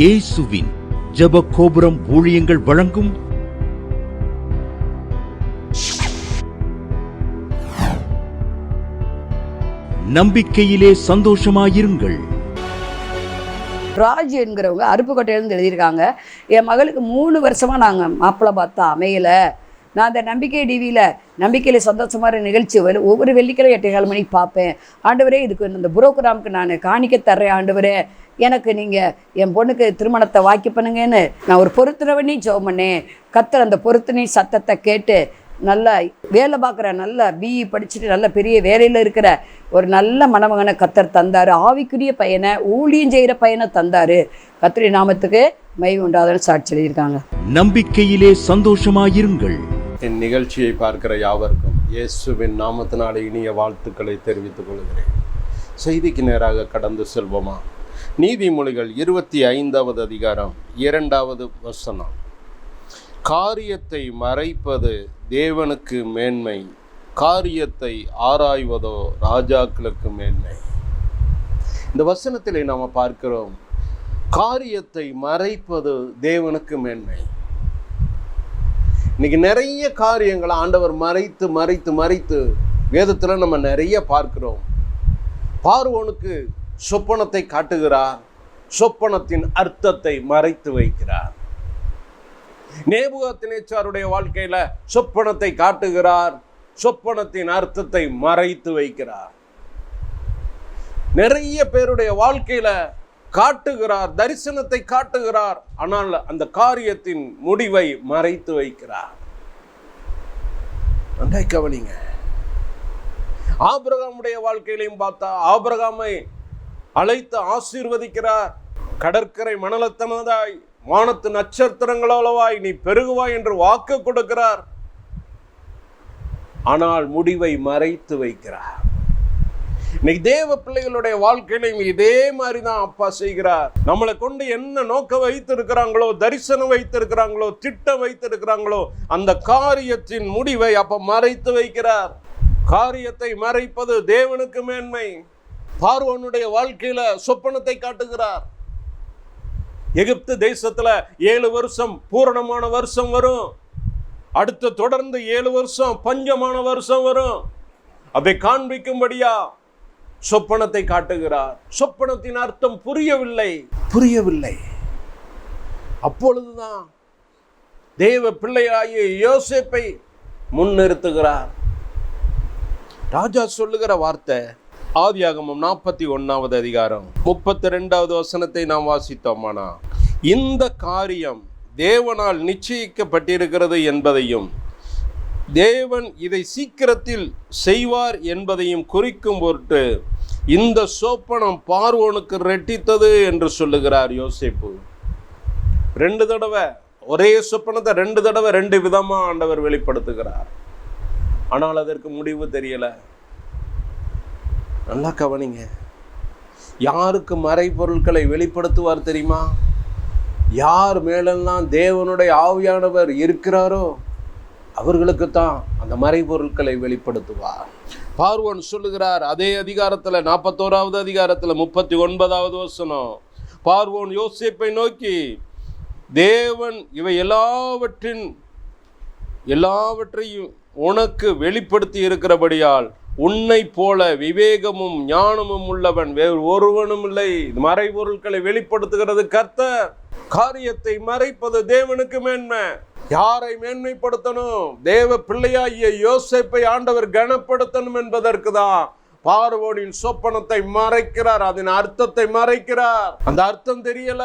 இயேசுவின் ஜெப கோபுரம் ஊழியங்கள் வழங்கும் நம்பிக்கையிலே சந்தோஷமாயிருங்கள். ராஜ் என்கிறவங்க அருப்புக்கோட்டையிலேருந்து எழுதியிருக்காங்க என் மகளுக்கு மூணு வருஷமாக நாங்கள் மாப்பிள்ளை பார்த்தா அமையலை. நான் அந்த நம்பிக்கை டிவியில் நம்பிக்கையில் சந்தோஷமான நிகழ்ச்சி வரும் ஒவ்வொரு வெள்ளிக்கிழமை எட்டு மணிக்கு பார்ப்பேன். ஆண்டவரே இதுக்கு இந்த புரோகிராமுக்கு நான் காணிக்க தர்றேன் ஆண்டவரே. எனக்கு நீங்கள் என் பொண்ணுக்கு திருமணத்தை வாக்கி பண்ணுங்கன்னு நான் ஒரு பொருத்தனை ஜோம் பண்ணேன். கத்தர் அந்த பொருத்தனை சத்தத்தை கேட்டு நல்லா வேலை பார்க்குற நல்ல பிஇ படிச்சுட்டு நல்ல பெரிய வேலையில் இருக்கிற ஒரு நல்ல மணமகனை கத்தர் தந்தார். ஆவிக்குரிய பையனை ஊழியம் செய்கிற பையனை தந்தார். கத்திரி நாமத்துக்கு மை உண்டாதன்னு சாட்சி எழுதியிருக்காங்க நம்பிக்கையிலே சந்தோஷமாயிருங்கள். என் நிகழ்ச்சியை பார்க்கிற யாவருக்கும் இயேசுவின் நாமத்தினாலே இனிய வாழ்த்துக்களை தெரிவித்துக் கொள்கிறேன். செய்திக்கு நேராக கடந்து செல்வோமா? நீதிமொழிகள் இருபத்தி ஐந்தாவது அதிகாரம் இரண்டாவது வசனம். காரியத்தை மறைப்பது தேவனுக்கு மேன்மை காரியத்தை ஆராய்வதோ ராஜாக்களுக்கு மேன்மை. இந்த வசனத்திலே நாம் பார்க்கிறோம் காரியத்தை மறைப்பது தேவனுக்கு மேன்மை. இன்னைக்கு நிறைய காரியங்களை ஆண்டவர் மறைத்து மறைத்து மறைத்து வேதத்தில் நம்ம நிறைய பார்க்கிறோம். பார்வோனுக்கு சொப்பனத்தை காட்டுகிறார். சொப்பனத்தின் அர்த்தத்தை மறைத்து வைக்கிறார். நேபுகத்தினேச்சாருடைய வாழ்க்கையில் சொப்பனத்தை காட்டுகிறார். சொப்பனத்தின் அர்த்தத்தை மறைத்து வைக்கிறார். நிறைய பேருடைய வாழ்க்கையில காட்டுகிறார் தரிசனத்தை காட்டுகிறார். ஆனால் அந்த காரியத்தின் முடிவை மறைத்து வைக்கிறார். நன்றாய் கவனிங்க. ஆபிரகாமுடைய வாழ்க்கையிலையும் பார்த்தா ஆபிரகாமை அழைத்து ஆசீர்வதிக்கிறார். கடற்கரை மணலத்தனதாய் வானத்து நட்சத்திரங்களளவாய் நீ பெருகுவாய் என்று வாக்கு கொடுக்கிறார். ஆனால் முடிவை மறைத்து வைக்கிறார். இன்னைக்கு தேவ பிள்ளைகளுடைய வாழ்க்கையிலும் இதே மாதிரி தான் அப்பா செய்கிறார். நம்மளை கொண்டு என்ன நோக்க வைத்திருக்கிறாங்களோ தரிசனம் வைத்திருக்கிறாங்களோ திட்டம் வைத்திருக்கிறாங்களோ அந்த காரியத்தின் முடிவை அப்ப மறைத்து வைக்கிறார். காரியத்தை மறைப்பது தேவனுக்கு மேன்மை. பார்வனுடைய வாழ்க்கையில சொப்பனத்தை காட்டுகிறார். எகிப்து தேசத்துல ஏழு வருஷம் பூரணமான வருஷம் வரும். அடுத்து தொடர்ந்து ஏழு வருஷம் பஞ்சமான வருஷம் வரும். அதை காண்பிக்கும்படியா சொப்பனத்தை காட்டுகிறார். சொப்பனத்தின் அர்த்தம் புரியவில்லை. புரியவில்லை. அப்பொழுதுதான் தேவ பிள்ளையாகிய யோசேப்பை முன்னிறுத்துகிறார். ராஜா சொல்லுகிற வார்த்தை ஆதியாகமம் நாற்பத்தி ஒன்னாவது அதிகாரம் முப்பத்தி ரெண்டாவது வசனத்தை நாம் வாசித்தோமானா இந்த காரியம் தேவனால் நிச்சயிக்கப்பட்டிருக்கிறது என்பதையும் தேவன் இதை சீக்கிரத்தில் செய்வார் என்பதையும் குறிக்கும் பொருட்டு இந்த சோப்பனம் பார்வோனுக்கு ரெட்டித்தது என்று சொல்லுகிறார் யோசிப்பு. ரெண்டு தடவை ஒரே சொப்பனத்தை ரெண்டு தடவை ரெண்டு விதமாக ஆண்டவர் வெளிப்படுத்துகிறார். ஆனால் அதற்கு முடிவு தெரியல. நல்லா கவனிங்க. யாருக்கு மறைப்பொருட்களை வெளிப்படுத்துவார் தெரியுமா? யார் மேலெல்லாம் தேவனுடைய ஆவியானவர் இருக்கிறாரோ அவர்களுக்கு தான் அந்த மறைபொருட்களை வெளிப்படுத்துவார். பார்வன் சொல்லுகிறார் அதே அதிகாரத்தில் நாற்பத்தோராவது அதிகாரத்தில் முப்பத்தி ஒன்பதாவது வசனம். பார்வோன் யோசிப்பை நோக்கி தேவன் இவை எல்லாவற்றின் எல்லாவற்றையும் உனக்கு வெளிப்படுத்தி இருக்கிறபடியால் உன்னை போல விவேகமும் ஞானமும் உள்ளவன் வேறு ஒருவனும் இல்லை. இது மறைபொருட்களை வெளிப்படுத்துகிறது கர்த்தர். காரியத்தை மறைப்பது தேவனுக்கு மேன்மை. யாரை மேன்மைப்படுத்தணும்? தேவ பிள்ளையாகிய யோசேப்பை ஆண்டவர் கனப்படுத்தணும் என்பதற்கு தான் பார்வோனின் சொப்பனத்தை மறைக்கிறார். அதன் அர்த்தத்தை மறைக்கிறார். அந்த அர்த்தம் தெரியல.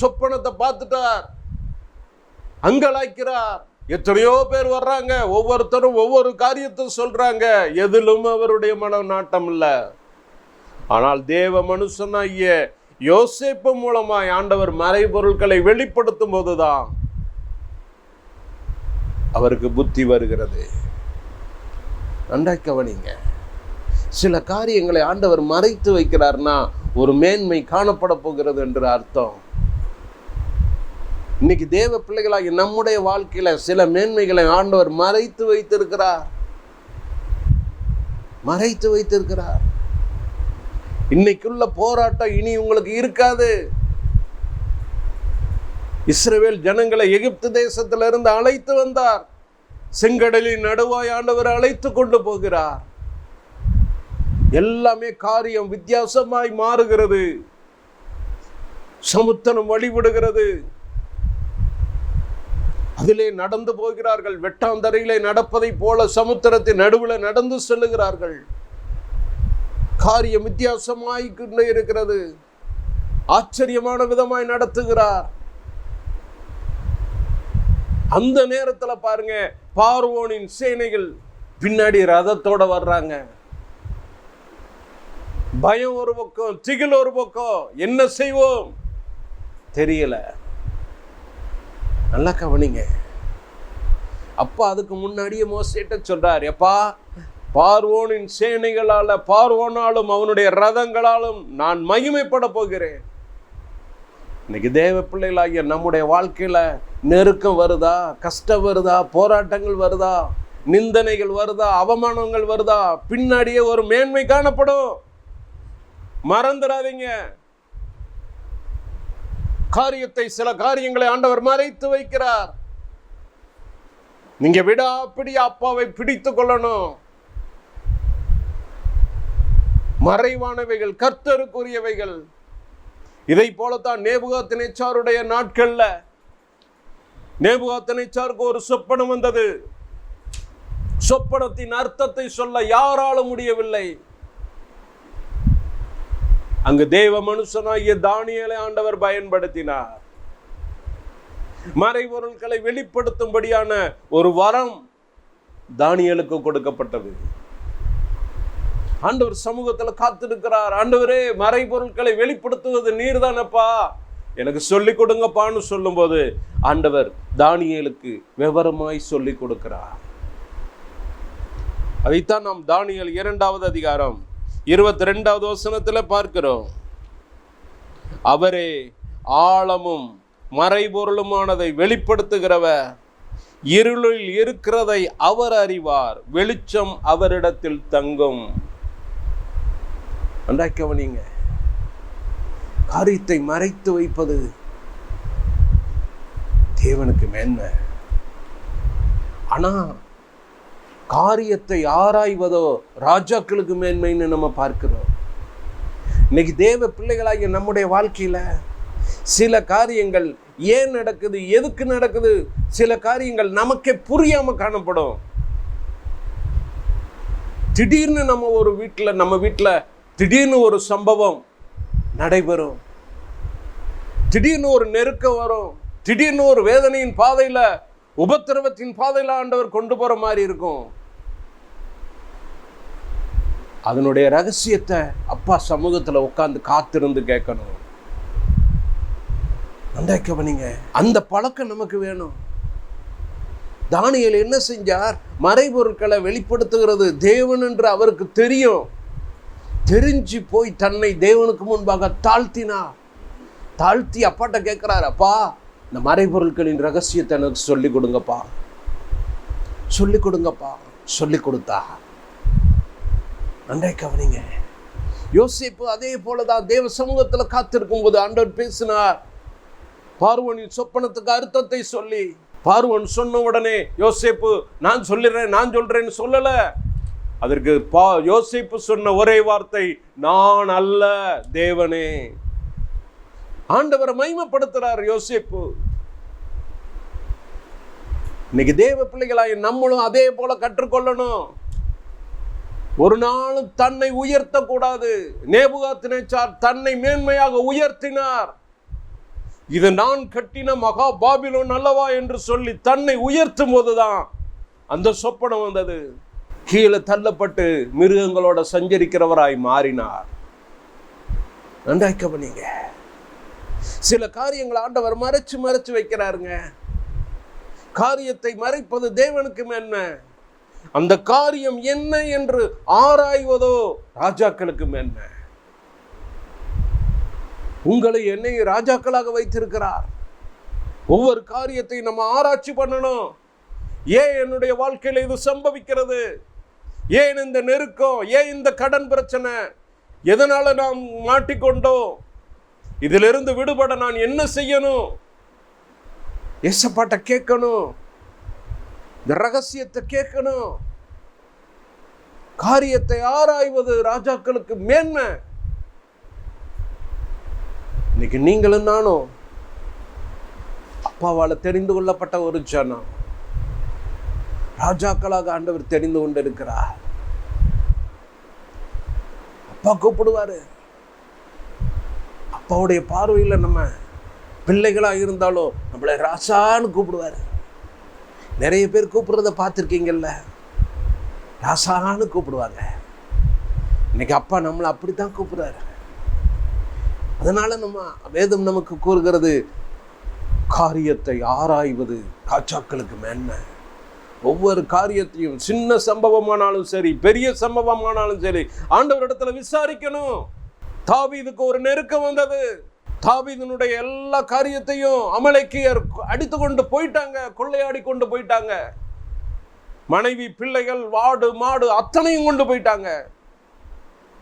சொப்பனத்தை பார்த்துட்டார். அங்கலாய்க்கிறார். எத்தனையோ பேர் வர்றாங்க. ஒவ்வொருத்தரும் ஒவ்வொரு காரியத்தை சொல்றாங்க. எதிலும் அவருடைய மன நாட்டம் இல்லை. ஆனால் தேவ மனுஷனாகிய யோசேப்பு மூலமாய் ஆண்டவர் மறைபொருட்களை வெளிப்படுத்தும் போதுதான் அவருக்கு புத்தி வருகிறது. நன்றா கவனிங்க. சில காரியங்களை ஆண்டவர் மறைத்து வைக்கிறார்னா ஒரு மேன்மை காணப்பட போகிறது என்று அர்த்தம். இன்னைக்கு தேவ பிள்ளைகளாகி நம்முடைய வாழ்க்கையில சில மேன்மைகளை ஆண்டவர் மறைத்து வைத்திருக்கிறார். மறைத்து வைத்திருக்கிறார். இன்னைக்குள்ள போராட்டம் இனி உங்களுக்கு இருக்காது. இஸ்ரேல் ஜனங்களை எகிப்து தேசத்திலிருந்து அழைத்து வந்தார். செங்கடலின் நடுவாய் ஆண்டவர் அழைத்து கொண்டு போகிறார். எல்லாமே காரியம் வித்தியாசமாய் மாறுகிறது. சமுத்திரம் வழிபடுகிறது. அதிலே நடந்து போகிறார்கள். வெட்டாந்தரையிலே நடப்பதை போல சமுத்திரத்தின் நடுவில் நடந்து செல்லுகிறார்கள். காரியம் வித்தியாசமாய் கொண்டே இருக்கிறது. ஆச்சரியமான விதமாய் நடத்துகிறார். அந்த நேரத்தில் பாருங்க பார்வோனின் சேனைகள் பின்னாடி ரதத்தோட வர்றாங்க. பயம் ஒரு பக்கம் திகில் ஒரு பக்கம் என்ன செய்வோம்? தெரியல. நல்லா கவனிங்க. அப்பா அதுக்கு முன்னாடியே மோசிட்ட சொல்றாரு எப்பா பார்வோனின் சேனைகளால பார்வோனாலும் அவனுடைய ரதங்களாலும் நான் மகிமைப்பட போகிறேன். இன்னைக்கு தேவ பிள்ளைகளாகிய நம்முடைய வாழ்க்கையில நெருக்கம் வருதா? கஷ்டம் வருதா? போராட்டங்கள் வருதா? நிந்தனைகள் வருதா? அவமானங்கள் வருதா? பின்னாடியே ஒரு மேன்மை காணப்படும். மறந்துடாதீங்க. காரியத்தை சில காரியங்களை ஆண்டவர் மறைத்து வைக்கிறார். நீங்க விடாப்பிடி அப்பாவை பிடித்து கொள்ளணும். மறைவானவைகள் கர்த்தருக்குரியவைகள். இதை போலத்தான் நேபுகாத்தினைச்சாருடைய நாட்கள்ல நேபுகாத்தினைச்சாருக்கு ஒரு சொப்பனம் வந்தது. சொப்பனத்தின் அர்த்தத்தை சொல்ல யாராலும் முடியவில்லை. அங்கு தேவ மனுஷனாகிய தானியலை ஆண்டவர் பயன்படுத்தினார். மறைபொருட்களை வெளிப்படுத்தும்படியான ஒரு வரம் தானியலுக்கு கொடுக்கப்பட்டது. ஆண்டவர் சமூகத்தில் காத்திருக்கிறார். ஆண்டவரே மறைபொருட்களை வெளிப்படுத்துவது நீர் தானப்பா எனக்கு சொல்லி கொடுங்கப்பான்னு சொல்லும்போது ஆண்டவர் தானியலுக்கு விவரமாய் சொல்லி கொடுக்கிறார். அதைத்தான் நாம் தானியல் இரண்டாவது அதிகாரம் இருபத்தி ரெண்டாவது வசனத்தில் பார்க்கிறோம். அவரே ஆழமும் மறைபொருளுமானதை வெளிப்படுத்துகிறவர். இருளில் இருக்கிறதை அவர் அறிவார். வெளிச்சம் அவரிடத்தில் தங்கும். நல்லா கவனிங்க காரியத்தை மறைத்து வைப்பது தேவனுக்கு மேன்மை. ஆனா காரியத்தை ஆராய்வதோ ராஜாக்களுக்கு மேன்மைன்னு நம்ம பார்க்கிறோம். இன்னைக்கு தேவ பிள்ளைகளாகிய நம்முடைய வாழ்க்கையில சில காரியங்கள் ஏன் நடக்குது எதுக்கு நடக்குது சில காரியங்கள் நமக்கே புரியாம காணப்படும். திடீர்னு நம்ம ஒரு வீட்டில் நம்ம வீட்டில் திடீர்னு ஒரு சம்பவம் நடைபெறும். திடீர்னு ஒரு நெருக்கம் வரும். திடீர்னு ஒரு வேதனையின் பாதையில் உபத்திரவத்தின் பாதையில் ஆண்டவர் கொண்டு போற மாதிரி இருக்கும். அதனுடைய ரகசியத்தை அப்பா சமூகத்தில் உட்காந்து காத்திருந்து கேட்கணும். அந்த கவனிங்க அந்த பழக்கம் நமக்கு வேணும். தானியல் என்ன செஞ்சார்? மறைபொருட்களை வெளிப்படுத்துகிறது தேவன் என்று அவருக்கு தெரியும். தெரிஞ்சு போய் தன்னை தேவனுக்கு முன்பாக தாழ்த்தினார் தாழ்த்தி அப்பாட்ட கேட்குறாரு அப்பா இந்த மறைபொருட்களின் ரகசியத்தை எனக்கு சொல்லி கொடுங்கப்பா. சொல்லி கொடுங்கப்பா. சொல்லி கொடுத்தா. நன்றை கவனிங்க. யோசிப்பு அதே போலதான் தேவ சமூகத்தில் காத்திருக்கும் போது ஆண்டவர் பேசினார். பார்வனின் சொப்பனத்துக்கு அர்த்தத்தை சொல்லி பார்வன் சொன்ன உடனே யோசேப்பு நான் சொல்லிடுறேன் நான் சொல்றேன்னு சொல்லலை. அதற்கு பா யோசிப்பு சொன்ன ஒரே வார்த்தை நான் அல்ல தேவனே. ஆண்டவரை மைமப்படுத்துறார் யோசிப்பு. இன்னைக்கு தேவ பிள்ளைகளாய் நம்மளும் அதே போல கற்றுக்கொள்ளணும். ஒரு நாளும் தன்னை உயர்த்த கூடாது நேபுகாத்தினைச்சார் தன்னை மேன்மையாக உயர்த்தினார். இது நான் கட்டின மகா பாபிலோன் அல்லவா என்று சொல்லி தன்னை உயர்த்தும் போதுதான் அந்த சொப்பனம் வந்தது. கீழே தள்ளப்பட்டு மிருகங்களோட சஞ்சரிக்கிறவராய் மாறினார். நன்றாய் கவனிங்க. சில காரியங்களை ஆண்டவர் மறைச்சு மறைச்சு வைக்கிறாருங்க. காரியத்தை மறைப்பது தேவனுக்கு என்ன அந்த காரியம் என்ன என்று ஆராய்வதோ ராஜாக்களுக்கு என்ன உங்களை என்னை ராஜாக்களாக வைத்திருக்கிறார். ஒவ்வொரு காரியத்தையும் நம்ம ஆராய்ச்சி பண்ணணும். ஏன் என்னுடைய வாழ்க்கையில் இது சம்பவிக்கிறது? ஏன் இந்த நெருக்கம்? ஏன் இந்த கடன் பிரச்சனை? எதனால நாம் மாட்டிக்கொண்டோம்? இதிலிருந்து விடுபட நான் என்ன செய்யணும்? எசப்பாட்டை கேட்கணும். இந்த ரகசியத்தை கேட்கணும். காரியத்தை ஆராய்வது ராஜாக்களுக்கு மேன்மை. இன்னைக்கு நீங்களும் நானும் அப்பாவால் தெரிந்து கொள்ளப்பட்ட ஒரு ஜனம். ராஜாக்களாக ஆண்டவர் தெரிந்து கொண்டிருக்கிறார். அப்பா கூப்பிடுவாரு. அப்பாவுடைய பார்வையில் நம்ம பிள்ளைகளா இருந்தாலும் நம்மளை ராசான்னு கூப்பிடுவாரு. நிறைய பேர் கூப்பிடுறத பார்த்துருக்கீங்கல்ல? ராசான்னு கூப்பிடுவாங்க. இன்னைக்கு அப்பா நம்மளை அப்படித்தான் கூப்பிடுறாரு. அதனால நம்ம வேதம் நமக்கு கூறுகிறது காரியத்தை ஆராய்வது காச்சாக்களுக்கு மேன்மை. ஒவ்வொரு காரியத்தையும் சின்ன சம்பவமானாலும் சரி பெரிய சம்பவமானாலும் சரி ஆண்டவரிடத்துல விசாரிக்கணும். தாவீதுக்கு ஒரு நெருக்கம் வந்தது. தாவீதனுடைய எல்லா காரியத்தையும் அமலைக்கியர் அடித்து கொண்டு போயிட்டாங்க கொள்ளையாடி கொண்டு போயிட்டாங்க. மனைவி பிள்ளைகள் வாடு மாடு அத்தனையும் கொண்டு போயிட்டாங்க.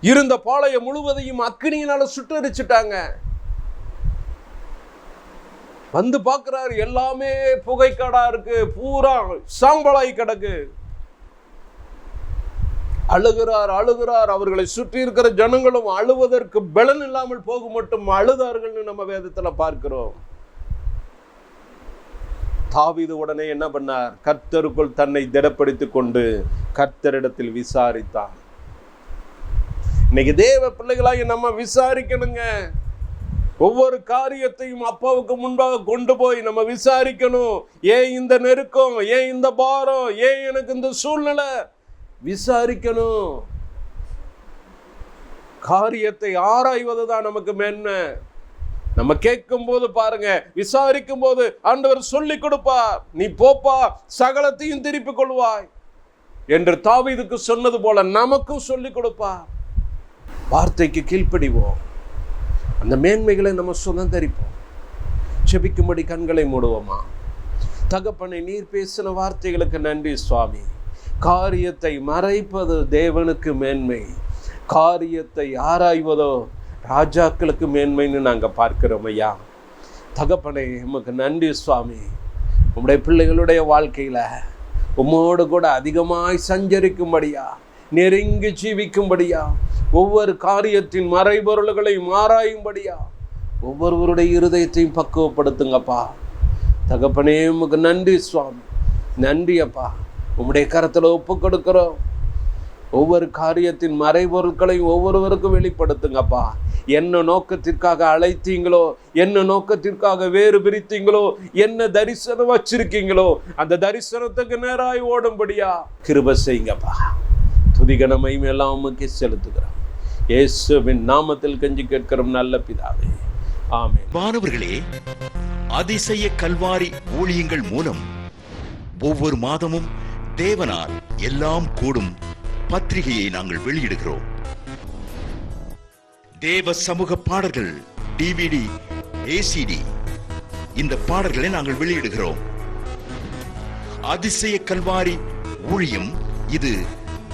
இருந்த பாளையம் முழுவதையும் அக்கினியினால சுட்டரிச்சிட்டாங்க. வந்து பார்க்குறாரு எல்லாமே புகைக்கடா இருக்கு பூரா சாம்பலாய் கிடக்கு. அழுகிறார் அழுகிறார் அவர்களை சுற்றி இருக்கிற ஜனங்களும் அழுவதற்கு பலன் இல்லாமல் போக மட்டும் அழுதார்கள்னு நம்ம வேதத்துல பார்க்கிறோம். தாவிது உடனே என்ன பண்ணார்? கர்த்தருக்குள் தன்னை திடப்படுத்திக் கொண்டு கர்த்தரிடத்தில் விசாரித்தான். இன்னைக்கு தேவ பிள்ளைகளாகி நம்ம விசாரிக்கணுங்க. ஒவ்வொரு காரியத்தையும் அப்பாவுக்கு முன்பாக கொண்டு போய் நம்ம விசாரிக்கணும். ஏன் இந்த நெருக்கம்? ஏன் இந்த பாரம்? ஏன் எனக்கு இந்த சூழ்நிலை? விசாரிக்கணும். காரியத்தை ஆராய்வது தான் நமக்கு மேன்மை. நம்ம கேட்கும் போது பாருங்க விசாரிக்கும் போது ஆண்டவர் சொல்லி கொடுப்பா நீ போப்பா சகலத்தையும் திருப்பிக் கொள்வாய் என்று தாவிதுக்கு சொன்னது போல நமக்கும் சொல்லி கொடுப்பா வார்த்தைக்கு கீழ்ப்படிவோம். அந்த மேன்மைகளை நம்ம சுதந்தரிப்போம். செபிக்கும்படி கண்களை மூடுவோமா? தகப்பனை நீர் பேசின வார்த்தைகளுக்கு நன்றி சுவாமி. காரியத்தை மறைப்பது தேவனுக்கு மேன்மை. காரியத்தை ஆராய்வதோ ராஜாக்களுக்கு மேன்மைன்னு நாங்கள் பார்க்கிறோம் ஐயா. தகப்பனை உமக்கு நன்றி சுவாமி. உங்களுடைய பிள்ளைகளுடைய வாழ்க்கையில் உம்மோடு கூட அதிகமாய் சஞ்சரிக்கும்படியா நெருங்கி ஜீவிக்கும்படியா? ஒவ்வொரு காரியத்தின் மறைபொருள்களையும் ஆராயும்படியா ஒவ்வொருவருடைய இருதயத்தையும் பக்குவப்படுத்துங்கப்பா. தகப்பனே உமக்கு நன்றி சுவாமி. நன்றி அப்பா. உம்முடைய கரத்தில் ஒப்பு கொடுக்கிறோம். ஒவ்வொரு காரியத்தின் மறைபொருட்களையும் ஒவ்வொருவருக்கும் வெளிப்படுத்துங்கப்பா. என்ன நோக்கத்திற்காக அழைத்தீங்களோ என்ன நோக்கத்திற்காக வேறு பிரித்தீங்களோ என்ன தரிசனம் வச்சிருக்கீங்களோ அந்த தரிசனத்துக்கு நேராய் ஓடும்படியா கிருப செய்யுங்கப்பா. துதிகனமை எல்லாம் உமக்கு செலுத்துகிறோம். இயேசுவின் நாமத்தில் கஞ்சி கேட்கிறோம் நல்ல பிதாவே. ஆமே மாணவர்களே அதிசய கல்வாரி ஊழியங்கள் மூலம் ஒவ்வொரு மாதமும் தேவனால் எல்லாம் கூடும் பத்திரிகையை நாங்கள் வெளியிடுகிறோம். தேவ சமூக பாடல்கள் டிவிடி ஏசிடி இந்த பாடல்களை நாங்கள் வெளியிடுகிறோம். அதிசய கல்வாரி ஊழியம் இது